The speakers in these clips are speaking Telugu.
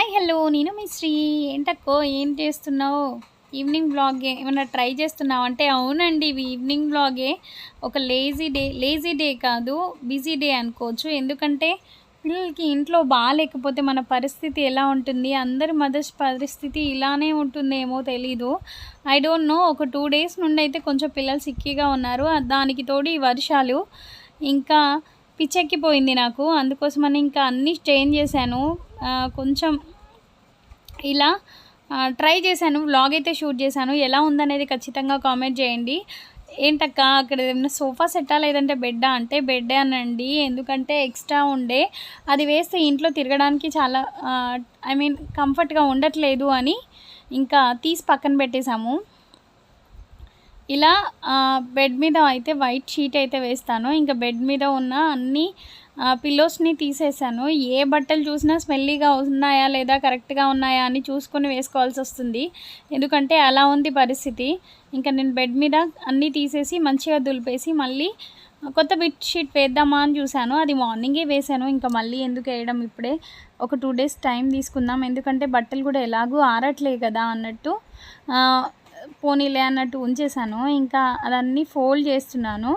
Hi hello. నేను మీ శ్రీ. ఏంటక్కో ఏం చేస్తున్నావు? ఈవినింగ్ బ్లాగ్ ఏమైనా ట్రై చేస్తున్నావు? అంటే అవునండి ఇవి ఈవినింగ్ బ్లాగే. ఒక లేజీ డే లేజీ డే కాదు బిజీ డే అనుకోవచ్చు. ఎందుకంటే పిల్లలకి ఇంట్లో బాగాలేకపోతే మన పరిస్థితి ఎలా ఉంటుంది? అందరి మదర్స్ పరిస్థితి ఇలానే ఉంటుందేమో తెలీదు. ఐ డోంట్ నో ఒక టూ డేస్ నుండి అయితే కొంచెం పిల్లలు సిక్కిగా ఉన్నారు. దానికి తోడు ఈ వర్షాలు. ఇంకా పిచ్చెక్కిపోయింది నాకు. అందుకోసమని ఇంకా అన్నీ చేంజ్ చేశాను. కొంచెం ఇలా ట్రై చేశాను. వ్లాగ్ అయితే షూట్ చేశాను. ఎలా ఉందనేది ఖచ్చితంగా కామెంట్ చేయండి. ఏంటక్క అక్కడ ఏమైనా సోఫా సెట్టా లేదంటే బెడ్డా? అంటే బెడ్డే అనండి. ఎందుకంటే ఎక్స్ట్రా ఉండే. అది వేస్తే ఇంట్లో తిరగడానికి చాలా ఐ మీన్ కంఫర్ట్గా ఉండట్లేదు అని ఇంకా తీసి పక్కన పెట్టేశాము. ఇలా బెడ్ మీద అయితే వైట్ షీట్ అయితే వేస్తాను. ఇంకా బెడ్ మీద ఉన్న అన్ని పిల్లోస్ని తీసేసాను. ఏ బట్టలు చూసినా స్మెల్లీగా ఉన్నాయా లేదా కరెక్ట్గా ఉన్నాయా అని చూసుకొని వేసుకోవాల్సి వస్తుంది. ఎందుకంటే అలా ఉంది పరిస్థితి. ఇంకా నేను బెడ్ మీద అన్నీ తీసేసి మంచిగా దులిపేసి మళ్ళీ కొత్త బెడ్ షీట్ వేద్దామా అని చూశాను. అది మార్నింగే వేశాను. ఇంకా మళ్ళీ ఎందుకు వేయడం ఇప్పుడే ఒక టూ డేస్ టైం తీసుకుందాం. ఎందుకంటే బట్టలు కూడా ఎలాగూ ఆరట్లే కదా అన్నట్టు. పోనీలే అన్నట్టు ఉంచేసాను ఇంకా అదన్నీ ఫోల్డ్ చేస్తున్నాను.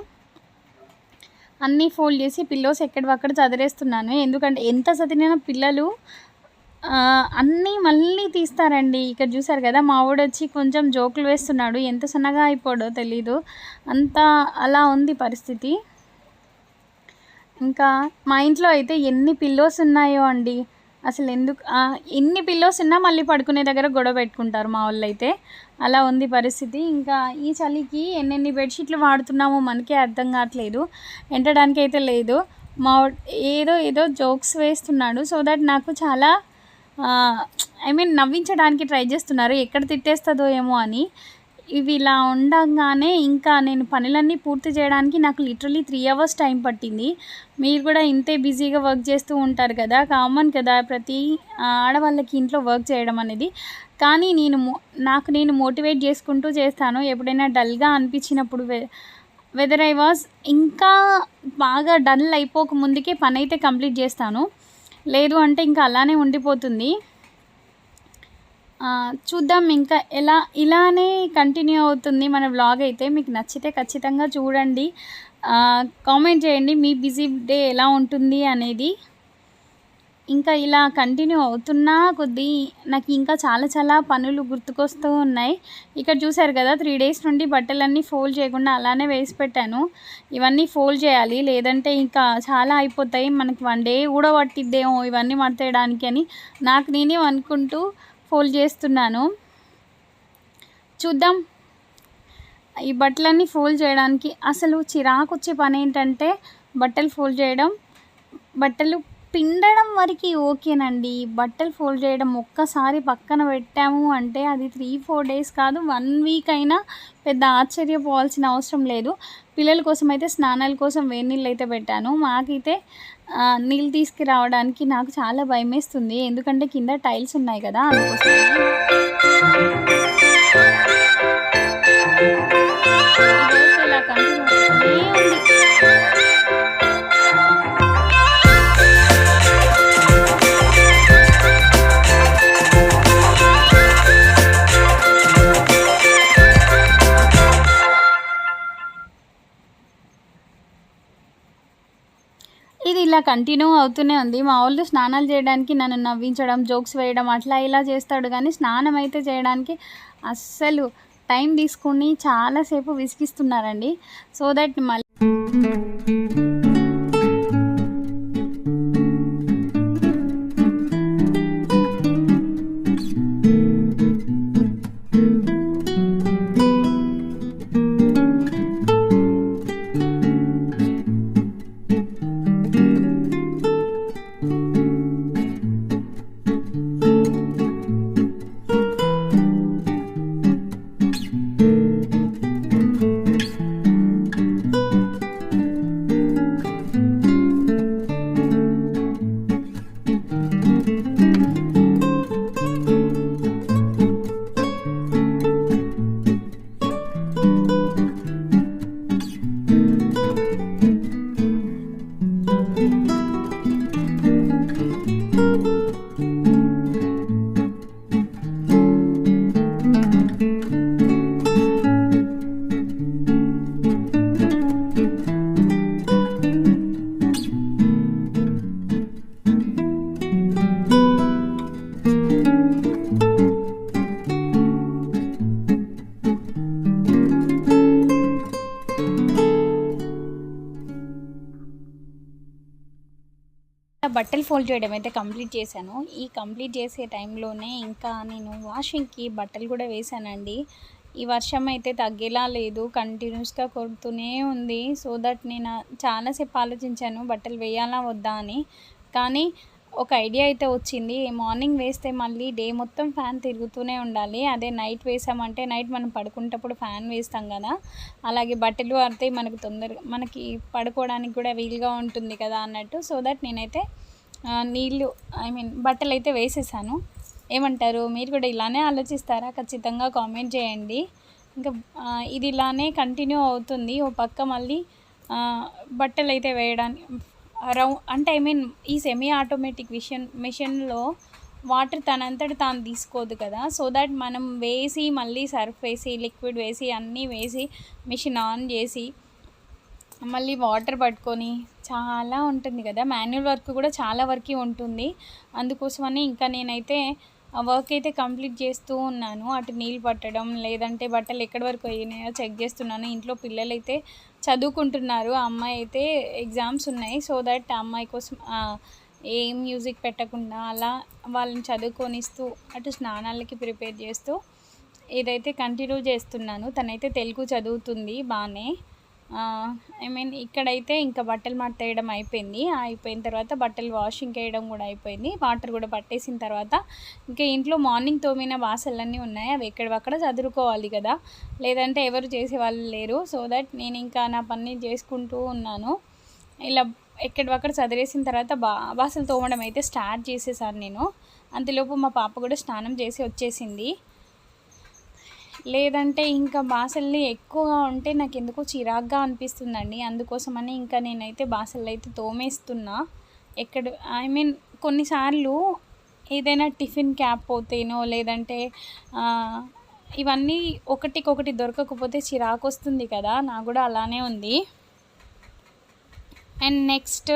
అన్నీ ఫోల్డ్ చేసి పిల్లోస్ ఎక్కడివక్కడ చదిరేస్తున్నాను. ఎందుకంటే ఎంత చదివినా పిల్లలు అన్నీ మళ్ళీ తీస్తారండి. ఇక్కడ చూసారు కదా మా వచ్చి కొంచెం జోకులు వేస్తున్నాడు. ఎంత సన్నగా అయిపోడో తెలీదు. అంత అలా ఉంది పరిస్థితి. ఇంకా మా ఇంట్లో అయితే ఎన్ని పిల్లోస్ ఉన్నాయో అండి. అసలు ఎందుకు ఎన్ని పిల్లోస్ ఉన్నా మళ్ళీ పడుకునే దగ్గర గొడవ పెట్టుకుంటారు మా వాళ్ళు అయితే అలా ఉంది పరిస్థితి. ఇంకా ఈ చలికి ఎన్నెన్ని బెడ్షీట్లు వాడుతున్నామో మనకే అర్థం కావట్లేదు. ఎంటడానికి అయితే లేదు. మా ఏదో ఏదో జోక్స్ వేస్తున్నాడు. సో దట్ నాకు చాలా ఐ మీన్ నవ్వించడానికి ట్రై చేస్తున్నారు. ఎక్కడ తిట్టేస్తుందో ఏమో అని. ఇవి ఇలా ఉండగానే ఇంకా నేను పనులన్నీ పూర్తి చేయడానికి నాకు లిటరలీ త్రీ అవర్స్ టైం పట్టింది. మీరు కూడా ఇంతే బిజీగా వర్క్ చేస్తూ ఉంటారు కదా కామన్ కదా ప్రతి ఆడవాళ్ళకి ఇంట్లో వర్క్ చేయడం అనేది. కానీ నేను మో నాకు నేను మోటివేట్ చేసుకుంటూ చేస్తాను. ఎప్పుడైనా డల్గా అనిపించినప్పుడు వె వెదర్ ఐ వాజ్ ఇంకా బాగా డల్ అయిపోక ముందుకే పని అయితే కంప్లీట్ చేస్తాను. లేదు అంటే ఇంకా అలానే ఉండిపోతుంది. చూద్దాం ఇంకా ఎలా ఇలానే కంటిన్యూ అవుతుంది మన వ్లాగ్ అయితే. మీకు నచ్చితే ఖచ్చితంగా చూడండి. కామెంట్ చేయండి మీ బిజీ డే ఎలా ఉంటుంది అనేది. ఇంకా ఇలా కంటిన్యూ అవుతున్నా కొద్దీ నాకు ఇంకా చాలా చాలా పనులు గుర్తుకొస్తూ ఉన్నాయి. ఇక్కడ చూసారు కదా త్రీ డేస్ నుండి బట్టలన్నీ ఫోల్డ్ చేయకుండా అలానే వేసి పెట్టాను. ఇవన్నీ ఫోల్డ్ చేయాలి లేదంటే ఇంకా చాలా అయిపోతాయి. మనకి వన్ డే కూడా పట్టిద్దేమో ఇవన్నీ మడతేయడానికి అని నాకు నేనే అనుకుంటూ ఫోల్డ్ చేస్తున్నాను. చూద్దాం. ఈ బట్టలన్నీ ఫోల్డ్ చేయడానికి అసలు చిరాకు వచ్చే పని ఏంటంటే బట్టలు ఫోల్డ్ చేయడం. బట్టలు పిండడం వరకు ఓకేనండి. బట్టలు ఫోల్డ్ చేయడం ఒక్కసారి పక్కన పెట్టాము అంటే అది త్రీ ఫోర్ డేస్ కాదు వన్ వీక్ అయినా పెద్ద ఆశ్చర్యపోవాల్సిన అవసరం లేదు. పిల్లల కోసం అయితే స్నానాల కోసం వేడి నీళ్ళు అయితే పెట్టాను. మాకైతే నీళ్ళు తీసుకురావడానికి నాకు చాలా భయం వేస్తుంది ఎందుకంటే కింద టైల్స్ ఉన్నాయి కదా అందుకోసం ఇలా కంటిన్యూ ఇలా కంటిన్యూ అవుతూనే ఉంది. మా వాళ్ళు స్నానాలు చేయడానికి నన్ను నవ్వించడం జోక్స్ వేయడం అట్లా ఇలా చేస్తాడు. కానీ స్నానం అయితే చేయడానికి అస్సలు టైం తీసుకుని చాలాసేపు విసిగిస్తున్నారండి. సో దట్ మళ్ళీ ఫోల్డ్ చేయడం అయితే కంప్లీట్ చేశాను. ఈ కంప్లీట్ చేసే టైంలోనే ఇంకా నేను వాషింగ్కి బట్టలు కూడా వేశానండి. ఈ వర్షం అయితే తగ్గేలా లేదు. కంటిన్యూస్గా కొడుతూనే ఉంది. సో దట్ నేను చాలాసేపు ఆలోచించాను బట్టలు వేయాలా వద్దా అని. కానీ ఒక ఐడియా అయితే వచ్చింది. మార్నింగ్ వేస్తే మళ్ళీ డే మొత్తం ఫ్యాన్ తిరుగుతూనే ఉండాలి. అదే నైట్ వేసామంటే నైట్ మనం పడుకునేటప్పుడు ఫ్యాన్ వేస్తాం కదా. అలాగే బట్టలు ఆడితే మనకు తొందరగా మనకి పడుకోవడానికి కూడా వీలుగా ఉంటుంది కదా అన్నట్టు. సో దట్ నేనైతే నీళ్ళు ఐ మీన్ బట్టలు అయితే వేసేసాను. ఏమంటారు? మీరు కూడా ఇలానే ఆలోచిస్తారా? ఖచ్చితంగా కామెంట్ చేయండి. ఇంకా ఇది ఇలానే కంటిన్యూ అవుతుంది. ఓ పక్క మళ్ళీ బట్టలు అయితే వేయడానికి రౌ అంటే ఐ మీన్ ఈ సెమీ ఆటోమేటిక్ మిషన్ మిషన్లో వాటర్ తనంతట తాను తీసుకోదు కదా. సో దట్ మనం వేసి మళ్ళీ సర్ఫ్ వేసి లిక్విడ్ వేసి అన్నీ వేసి మిషన్ ఆన్ చేసి మళ్ళీ వాటర్ పట్టుకొని చాలా ఉంటుంది కదా. మాన్యువల్ వర్క్ కూడా చాలా వరకు ఉంటుంది. అందుకోసమని ఇంకా నేనైతే ఆ వర్క్ అయితే కంప్లీట్ చేస్తూ ఉన్నాను. అటు నీళ్ళు పట్టడం లేదంటే బట్టలు ఎక్కడి వరకు అయినాయో చెక్ చేస్తున్నాను. ఇంట్లో పిల్లలు అయితే చదువుకుంటున్నారు. ఆ అమ్మాయి అయితే ఎగ్జామ్స్ ఉన్నాయి. సో దట్ ఆ అమ్మాయి కోసం ఏం మ్యూజిక్ పెట్టకుండా అలా వాళ్ళని చదువుకొనిస్తూ అటు స్నానాలకి ప్రిపేర్ చేస్తూ ఇదైతే కంటిన్యూ చేస్తున్నాను తనైతే తెలుగు చదువుతుంది బాగానే. ఐ మీన్ ఇక్కడైతే ఇంకా బట్టలు మట్టేయడం అయిపోయింది. అయిపోయిన తర్వాత బట్టలు వాషింగ్ వేయడం కూడా అయిపోయింది. వాటర్ కూడా పట్టేసిన తర్వాత ఇంకా ఇంట్లో మార్నింగ్ తోమిన బాసలన్నీ ఉన్నాయి. అవి ఎక్కడవక్కడ చదువుకోవాలి కదా. లేదంటే ఎవరు చేసే వాళ్ళు లేరు. సో దట్ నేను ఇంకా నా పని చేసుకుంటూ ఉన్నాను. ఇలా ఎక్కడివక్కడ చదివేసిన తర్వాత బా బాసలు తోమడం అయితే స్టార్ట్ చేసేసాను నేను. అంతలోపు మా పాప కూడా స్నానం చేసి వచ్చేసింది. లేదంటే ఇంకా బాసల్ని ఎక్కువగా ఉంటే నాకు ఎందుకో చిరాగ్గా అనిపిస్తుందండి. అందుకోసమని ఇంకా నేనైతే బాసలు అయితే తోమేస్తున్నా. ఎక్కడ ఐ మీన్ కొన్నిసార్లు ఏదైనా టిఫిన్ క్యాప్ పోతేనో లేదంటే ఇవన్నీ ఒకటికొకటి దొరకకపోతే చిరాకు వస్తుంది కదా నాకు కూడా అలానే ఉంది. అండ్ నెక్స్ట్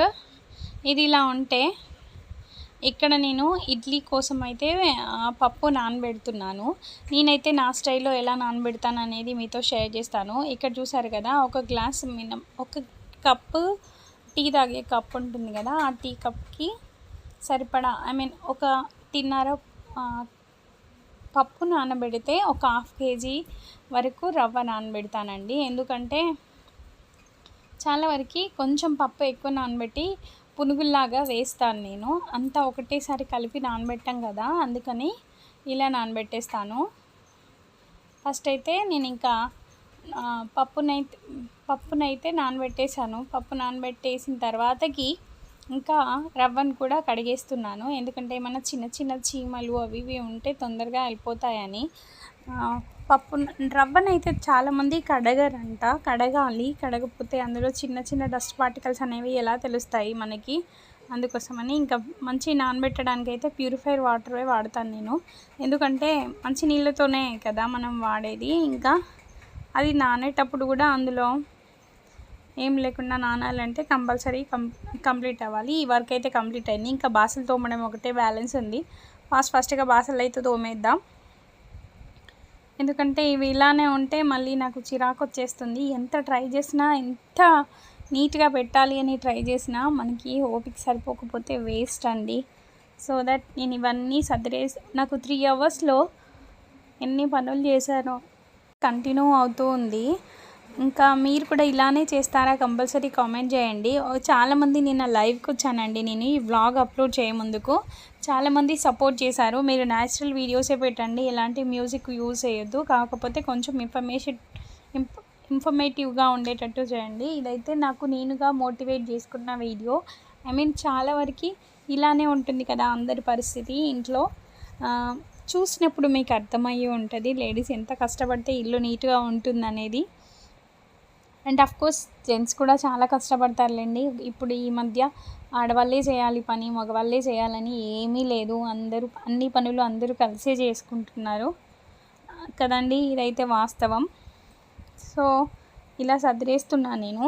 ఇది ఇలా ఉంటే ఇక్కడ నేను ఇడ్లీ కోసం అయితే పప్పు నానబెడుతున్నాను. నేనైతే నా స్టైల్లో ఎలా నానబెడతాను అనేది మీతో షేర్ చేస్తాను. ఇక్కడ చూసారు కదా ఒక గ్లాస్ మిన ఒక కప్పు టీ తాగే కప్ ఉంటుంది కదా ఆ టీ కప్కి సరిపడా ఐ మీన్ ఒక తిన్నర పప్పు నానబెడితే ఒక హాఫ్ కేజీ వరకు రవ్వ నానబెడతానండి. ఎందుకంటే చాలా వరకు కొంచెం పప్పు ఎక్కువ నానబెట్టి పునుగుల్లాగా వేస్తాను నేను. అంతా ఒకటేసారి కలిపి నానబెట్టాం కదా అందుకని ఇలా నానబెట్టేస్తాను. ఫస్ట్ అయితే నేను ఇంకా పప్పునైతే పప్పునైతే నానబెట్టేశాను. పప్పు నానబెట్టేసిన తర్వాతకి ఇంకా రవ్వను కూడా కడిగేస్తున్నాను. ఎందుకంటే ఏమైనా చిన్న చిన్న చీమలు అవి ఇవి ఉంటే తొందరగా వెళ్ళిపోతాయని పప్పు రవ్వనైతే చాలామంది కడగరంట. కడగాలి కడగకపోతే అందులో చిన్న చిన్న డస్ట్ పార్టికల్స్ అనేవి ఎలా తెలుస్తాయి మనకి? అందుకోసమని ఇంకా మంచి నానబెట్టడానికి అయితే ప్యూరిఫైర్ వాటరే వాడతాను నేను. ఎందుకంటే మంచి నీళ్ళతోనే కదా మనం వాడేది. ఇంకా అది నానేటప్పుడు కూడా అందులో ఏం లేకుండా నానాలంటే కంపల్సరీ కం కంప్లీట్ అవ్వాలి. ఈ వర్క్ అయితే కంప్లీట్ అయింది. ఇంకా బాసలు తోమడం ఒకటే బ్యాలెన్స్ ఉంది. ఫాస్ట్ ఫాస్ట్గా బాసలు అయితే తోమేద్దాం. ఎందుకంటే ఇవి ఇలానే ఉంటే మళ్ళీ నాకు చిరాకు వచ్చేస్తుంది. ఎంత ట్రై చేసినా ఎంత నీట్గా పెట్టాలి అని ట్రై చేసినా మనకి ఓపిక సరిపోకపోతే వేస్ట్ అండి. సో దట్ నేను ఇవన్నీ సదిరేసి నాకు త్రీ అవర్స్లో ఎన్ని పనులు చేశానో కంటిన్యూ అవుతూ ఉంది. ఇంకా మీరు కూడా ఇలానే చేస్తారా? కంపల్సరీ కామెంట్ చేయండి. చాలామంది నిన్న లైవ్కి వచ్చానండి. నేను ఈ వ్లాగ్ అప్లోడ్ చేయముందుకు చాలామంది సపోర్ట్ చేశారు. మీరు న్యాచురల్ వీడియోసే పెట్టండి. ఎలాంటి మ్యూజిక్ యూజ్ చేయొద్దు. కాకపోతే కొంచెం ఇన్ఫర్మేషన్ ఇన్ఫర్మేటివ్గా ఉండేటట్టు చేయండి. ఇదైతే నాకు నేనుగా మోటివేట్ చేసుకున్న వీడియో. ఐ మీన్ చాలా వరకు ఇలానే ఉంటుంది కదా అందరి పరిస్థితి ఇంట్లో. చూసినప్పుడు మీకు అర్థమయ్యి ఉంటుంది. లేడీస్ ఎంత కష్టపడితే ఇల్లు నీట్గా ఉంటుందనేది. అండ్ అఫ్ కోర్స్ జెంట్స్ కూడా చాలా కష్టపడతారులేండి. ఇప్పుడు ఈ మధ్య ఆడవాళ్ళే చేయాలి పని మగవాళ్ళే చేయాలని ఏమీ లేదు. అందరూ అన్ని పనులు అందరూ కలిసే చేసుకుంటున్నారు. కదండి ఇదైతే వాస్తవం. సో ఇలా సదిరేస్తున్నా నేను.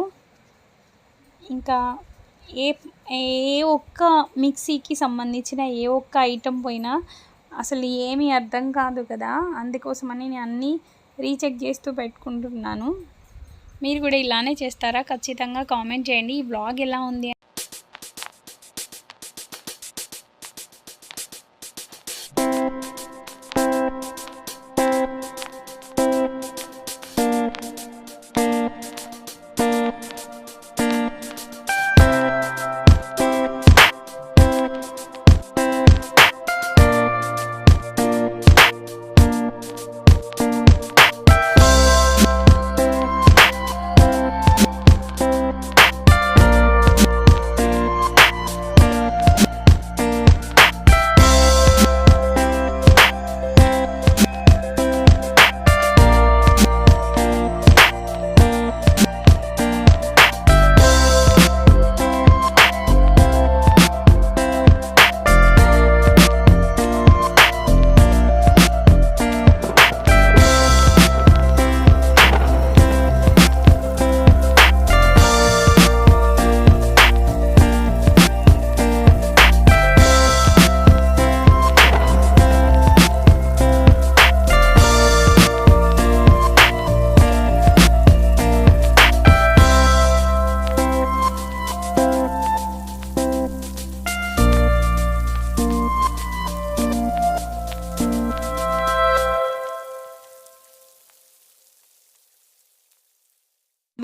ఇంకా ఏ ఏ ఒక్క మిక్సీకి సంబంధించిన ఏ ఒక్క ఐటెం పోయినా అసలు ఏమీ అర్థం కాదు కదా. అందుకోసమని నేను అన్నీ రీచెక్ చేస్తూ పెట్టుకుంటున్నాను. మీరు కూడా ఇలానే చేస్తారా? ఖచ్చితంగా కామెంట్ చేయండి. ఈ బ్లాగ్ ఎలా ఉంది?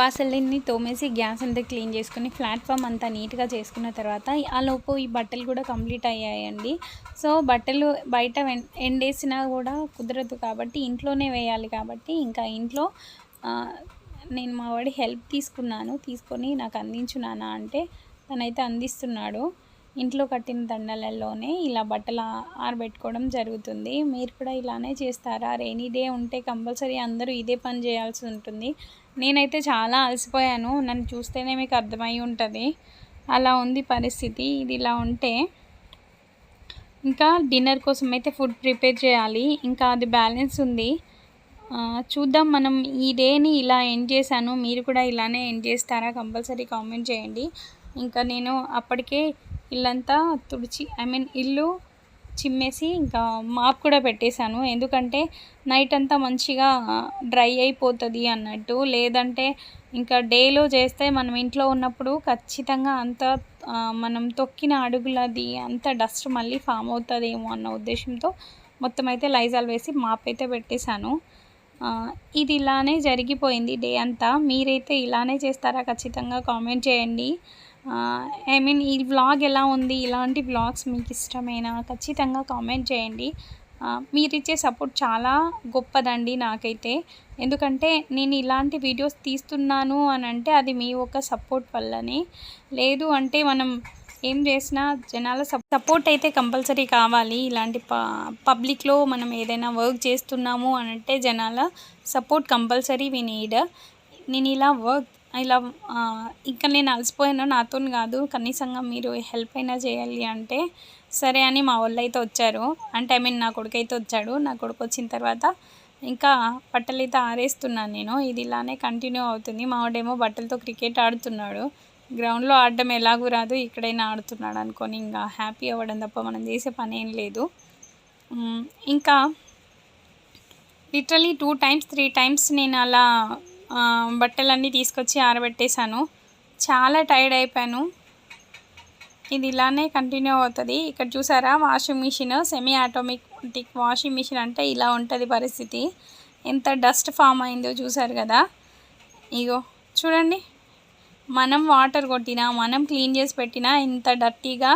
బాసల్ని తోమేసి గ్యాస్ అంతా క్లీన్ చేసుకుని ప్లాట్ఫామ్ అంతా నీట్గా చేసుకున్న తర్వాత ఆ లోపు ఈ బట్టలు కూడా కంప్లీట్ అయ్యాయండి. సో బట్టలు బయట వెన్- ఎండేసినా కూడా కుదరదు కాబట్టి ఇంట్లోనే వేయాలి కాబట్టి ఇంకా ఇంట్లో నేను మా వాడి హెల్ప్ తీసుకున్నాను. తీసుకొని నాకు అందించున్నానా అంటే తనైతే అందిస్తున్నాడు. ఇంట్లో కట్టిన దండలలోనే ఇలా బట్టలు ఆరబెట్టుకోవడం జరుగుతుంది. మీరు కూడా ఇలానే చేస్తారా? రెయినీ డే ఉంటే కంపల్సరీ అందరూ ఇదే పని చేయాల్సి ఉంటుంది. నేనైతే చాలా అలసిపోయాను. నన్ను చూస్తేనే మీకు అర్థమై ఉంటుంది. అలా ఉంది పరిస్థితి. ఇది ఇలా ఉంటే ఇంకా డిన్నర్ కోసం అయితే ఫుడ్ ప్రిపేర్ చేయాలి. ఇంకా అది బ్యాలెన్స్ ఉంది. చూద్దాం మనం ఈ డేని ఇలా ఎండ్ చేశాను. మీరు కూడా ఇలానే ఎండ్ చేస్తారా? కంపల్సరీ కామెంట్ చేయండి. ఇంకా నేను అప్పటికే ఇల్లంతా తుడిచి ఐ మీన్ ఇల్లు చిమ్మేసి ఇంకా మాప్ కూడా పెట్టేశాను. ఎందుకంటే నైట్ అంతా మంచిగా డ్రై అయిపోతుంది అన్నట్టు. లేదంటే ఇంకా డేలో చేస్తే మనం ఇంట్లో ఉన్నప్పుడు ఖచ్చితంగా అంత మనం తొక్కిన అడుగులది అంత డస్ట్ మళ్ళీ ఫామ్ అవుతుందేమో అన్న ఉద్దేశంతో మొత్తం అయితే లైజాల్ వేసి మాప్ అయితే పెట్టేశాను. ఇది ఇలానే జరిగిపోయింది డే అంతా. మీరైతే ఇలానే చేస్తారా? ఖచ్చితంగా కామెంట్ చేయండి. ఐ మీన్ ఈ వ్లాగ్ ఎలా ఉంది? ఇలాంటి వ్లాగ్స్ మీకు ఇష్టమేనా ఖచ్చితంగా కామెంట్ చేయండి. మీరిచ్చే మీరు ఇచ్చే సపోర్ట్ చాలా గొప్పదండి నాకైతే. ఎందుకంటే నేను ఇలాంటి వీడియోస్ తీస్తున్నాను అని అంటే అది మీ ఒక సపోర్ట్ వల్లనే. లేదు అంటే మనం ఏం చేసినా జనాల సపోర్ట్ అయితే కంపల్సరీ కావాలి. ఇలాంటి ప పబ్లిక్లో మనం ఏదైనా వర్క్ చేస్తున్నాము అని అంటే జనాల సపోర్ట్ కంపల్సరీ వి నీడ్ నేను ఇలా వర్క్ ఇలా ఆ, ఇంకా నేను అలసిపోయాను. నాతో కాదు కనీసంగా మీరు హెల్ప్ అయినా చేయాలి అంటే సరే అని మా వాళ్ళు అయితే వచ్చారు. అంటే ఐ మీన్ నా కొడుకు అయితే వచ్చాడు. నా కొడుకు వచ్చిన తర్వాత ఇంకా బట్టలు అయితే ఆరేస్తున్నాను నేను. ఇది ఇలానే కంటిన్యూ అవుతుంది. మా వాడేమో బట్టలతో క్రికెట్ ఆడుతున్నాడు. గ్రౌండ్లో ఆడడం ఎలాగూ రాదు. ఇక్కడైనా ఆడుతున్నాడు అనుకొని ఇంకా హ్యాపీ అవ్వడం తప్ప మనం చేసే పని ఏం లేదు. ఇంకా literally two times three times నేను అలా బట్టలన్నీ తీసుకొచ్చి ఆరబెట్టేశాను. చాలా టైర్డ్ అయిపోయాను. ఇది ఇలానే కంటిన్యూ అవుతుంది. ఇక్కడ చూసారా washing machine semi automatic washing machine అంటే ఇలా ఉంటుంది పరిస్థితి. ఎంత డస్ట్ ఫామ్ అయిందో చూసారు కదా. ఇగో చూడండి. మనం వాటర్ కొట్టినా మనం క్లీన్ చేసి పెట్టినా ఇంత డర్టీగా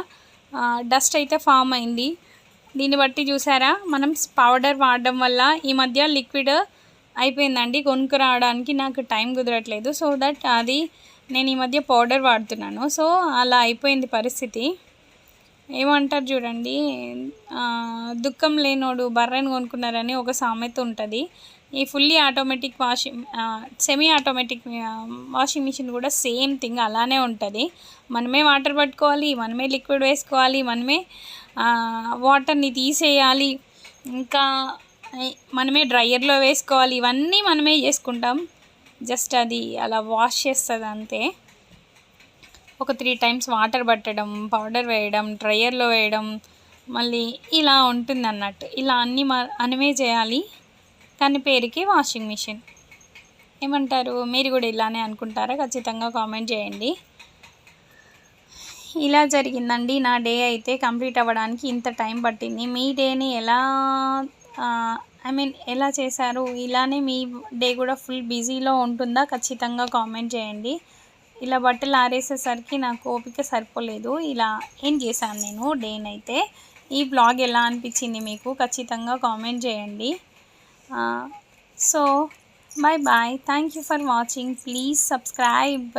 డస్ట్ అయితే ఫామ్ అయింది. దీన్ని బట్టి చూసారా మనం పౌడర్ వాడడం వల్ల ఈ మధ్య లిక్విడ్ అయిపోయిందండి కొనుక్కు రావడానికి నాకు టైం కుదరట్లేదు. సో దట్ అది నేను ఈ మధ్య పౌడర్ వాడుతున్నాను. సో అలా అయిపోయింది పరిస్థితి. ఏమంటారు చూడండి దుఃఖం లేనోడు బర్రెను కొనుక్కున్నారని ఒక సామెత ఉంటుంది. ఈ fully automatic washing semi automatic washing machine కూడా సేమ్ థింగ్ అలానే ఉంటుంది. మనమే వాటర్ పట్టుకోవాలి మనమే లిక్విడ్ వేసుకోవాలి మనమే వాటర్ని తీసేయాలి. ఇంకా మనమే డ్రయర్లో వేసుకోవాలి. ఇవన్నీ మనమే చేసుకుంటాం. జస్ట్ అది అలా వాష్ చేస్తుంది అంతే. ఒక త్రీ టైమ్స్ వాటర్ పట్టడం పౌడర్ వేయడం డ్రయర్లో వేయడం మళ్ళీ ఇలా ఉంటుంది అన్నట్టు ఇలా అన్నీ మ మనమే చేయాలి. కానీ పేరుకి వాషింగ్ మిషన్. ఏమంటారు? మీరు కూడా ఇలానే అనుకుంటారా? ఖచ్చితంగా కామెంట్ చేయండి. ఇలా జరిగిందండి. నా డే అయితే కంప్లీట్ అవ్వడానికి ఇంత టైం పట్టింది. మీ డేని ఎలా ఐ మీన్ ఎలా చేశారు? ఇలానే మీ డే కూడా ఫుల్ బిజీలో ఉంటుందా? ఖచ్చితంగా కామెంట్ చేయండి. ఇలా బట్టలు ఆరేసేసరికి నాకు ఓపిక సరిపోలేదు. ఇలా ఏం చేశాను నేను డేనైతే? ఈ బ్లాగ్ ఎలా అనిపించింది మీకు? ఖచ్చితంగా కామెంట్ చేయండి. So bye bye thank you for watching please subscribe